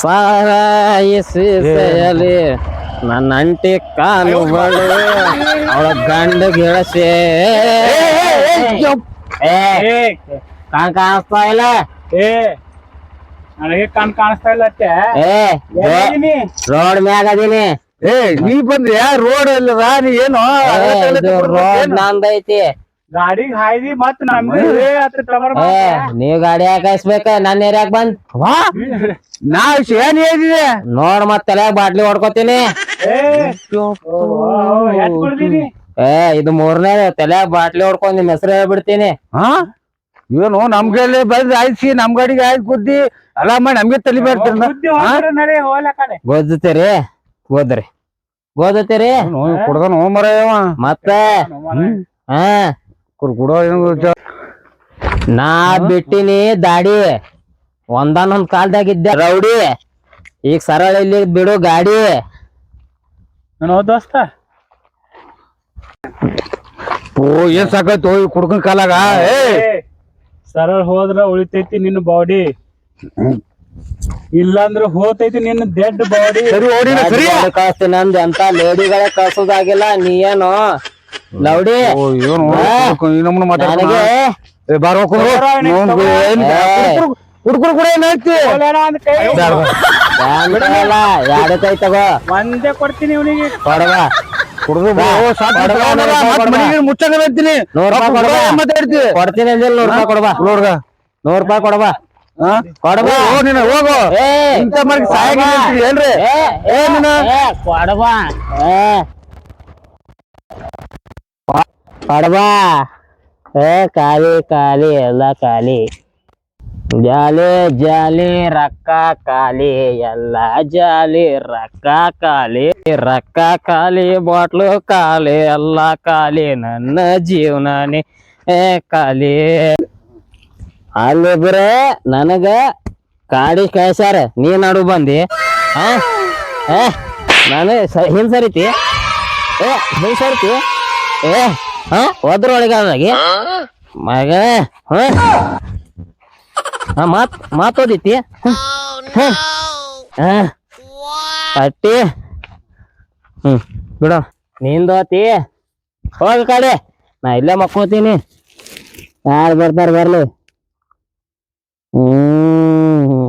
ಸಾಯಿಸಲಿ ನನ್ನ ಅಂಟಿ ಕಾಲುಗಳು ಅವಳ ಗಂಡ ಗೆಳಸಿ. ಏ ಕಾಣ್ ಕಾಣಿಸ್ತಾ ಇಲ್ಲ? ಏ ನನಗೆ ಕಣ್ ಕಾಣಿಸ್ತಾ ಇಲ್ಲ ಅತ್ತೆ. ಏ ರೋಡ್ ಮ್ಯಾಗ ಅದೀನಿ. ಏ ನೀ ಬಂದ್ರಿ ರೋಡ್ ಅಲ್ಲದ ನೀ ಏನು? ರೋಡ್ ನಂದೈತಿ. ಗಾಡಿಗ್ ಹಾಯ್ದಿ ಮತ್ ನಮ್ಗೆ ನೀವ್ ಗಾಡಿ ಹಾಕಿಸ್ಬೇಕ ನನ್ನ ಏರಿಯಾಗ ಬಂದ್. ನಾವ್ ನಾ ಏನ್ ಹೇಳಿದೆ ನೋಡ್ ಮತ್ ತಲೆ ಬಾಟ್ಲಿ ಹೊಡ್ಕೋತೀನಿ. ಏ ಕುಡ್ದೀನಿ ಇದು ಮೂರನೇ ತಲೆ ಬಾಟ್ಲಿ ಹೊಡ್ಕೊಂಡ್ ನಿಮ್ ಹೆಸರು ಹೇಳ್ಬಿಡ್ತೀನಿ. ಹಾ? ಏನು ನಮ್ ಕೈಲಿ ಬಂದ್ ಆಯ್ಸಿ ನಮ್ ಗಾಡಿಗೆ ಆಯ್ತು ಬುದ್ಧಿ. ಅಲ್ಲ ಮಾಡಿ ನಮ್ಗೆ ತಲೆ ಬರ್ತೀರಿ ಗೋದ್ರಿ. ನಡೆ ಕುಡ್ದ ಕಡೆ ಮರ ಮತ್ತೆ? ಹಾ. ಕುಡ ನಾ ಬಿಟ್ಟಿನಿ ದಾಡಿ. ಒಂದಾನೊಂದ್ ಕಾಲ್ದಾಗಿದ್ದೆ ರೌಡಿ. ಈಗ ಸರಳ ಇಲ್ಲಿ ಬಿಡು ಗಾಡಿ. ದೋಸ್ತ. ಓ ಏನ್ ಸಾಕಾಯ್ತು? ಈ ಕುಡ್ಕನ್ ಕಾಲಾಗ? ಏ! ಸರಳ ಹೋದ್ರ ಉಳಿತೈತಿ ನಿನ್ನ ಬಾಡಿ. ಇಲ್ಲಾಂದ್ರ ಹೋತೈತಿ ನಿನ್ನ ಡೆಡ್ ಬಾಡಿ. ಸರಿ ಓಡಿನ ಸರಿ ಕಳ್ಸ್ತೀನಿ ನಂದು ಎಂತ ಲೇಡಿಗಳ ಕಳ್ಸೋದಾಗಿಲ್ಲ ನೀ ಏನು? ಲೌಡಿ. ಓ ಏನು ಇನ್ನೊಮ್ಮೆ ಮಾತಾಡ್ತಾನ. ಏ ಬಾರ್ ಹೋಗ್ಕೊಂಡು ಹುಡ್ಕರು ಕೂಡ ಹೋಗ್ಲೇನ ಒಂದ್ ಕೈ. ತಗೋ. ಒಂದೇ ಕೊಡ್ತೀನಿ ಇವನಿಗೆ. ಕೊಡವ. ಕುಡ್ದು ಕೊಡ್ಬಾ. ಮುಚ್ಚಂಗ ಮತ್ತೆ ನೂರ್ ರೂಪಾಯಿ ಕೊಡ್ಬಾ. ಮಾತಾಡ್ತಿ ಕೊಡ್ತೀನಿ ಅಂದಿಲ್ಲ ನೂರ್ ರೂಪಾಯಿ ಕೊಡಬಾ ನೋಡ್ಗ ನೂರ್ ರೂಪಾಯಿ ಕೊಡಬಾ ಹೋಗ್ ನೀನು ಹೋಗು. ಇಂಥ ಮನೆಗೆ ಸಹಾಯ ಏನ್ರಿ? ಏ ನೀನು? ಏ. ಕೊಡಬಾ ಏ, ಖಾಲಿ ಖಾಲಿ, ಎಲ್ಲ ಖಾಲಿ. ಜಾಲಿ ಜಾಲಿ, ರೊಕ್ಕ ಖಾಲಿ, ಎಲ್ಲ ಜಾಲಿ, ರೊಕ್ಕ ಖಾಲಿ ರೊಕ್ಕ ಖಾಲಿ, ಬಾಟ್ಲು ಖಾಲಿ, ಎಲ್ಲ ಖಾಲಿ, ನನ್ನ ಜೀವನನೇ ಏ ಖಾಲಿ. ಅಲ್ಲಿಬ್ರೆ ನನಗ ಕಾಡಿ ಕಳ್ಸ್ಯಾರ, ನೀ ನಡು ಬಂದಿ. ಹಾ ಹಾ ನಾನು ಸ- ಹಿಂದ್ ಸರಿತಿ ಏ, ಹಿಂಸರಿತಿ? ಏ ಹಾ? ಒದ್ರೊಳಗಾಗಿ ಮಗ ಹ? ಮಾತ್ ಮಾತೋದಿತಿ ಅಟ್ಟಿ ಹ್ಮ್ ಬಿಡು. ನಿಂದೋತಿ ಹೋಗ ಕಡೆ. ನಾ ಇಲ್ಲೇ ಮಕ್ಕೋತೀನಿ. ಯಾರು ಬರ್ತಾರ ಬರ್ಲಿ. ಹ್ಮ್.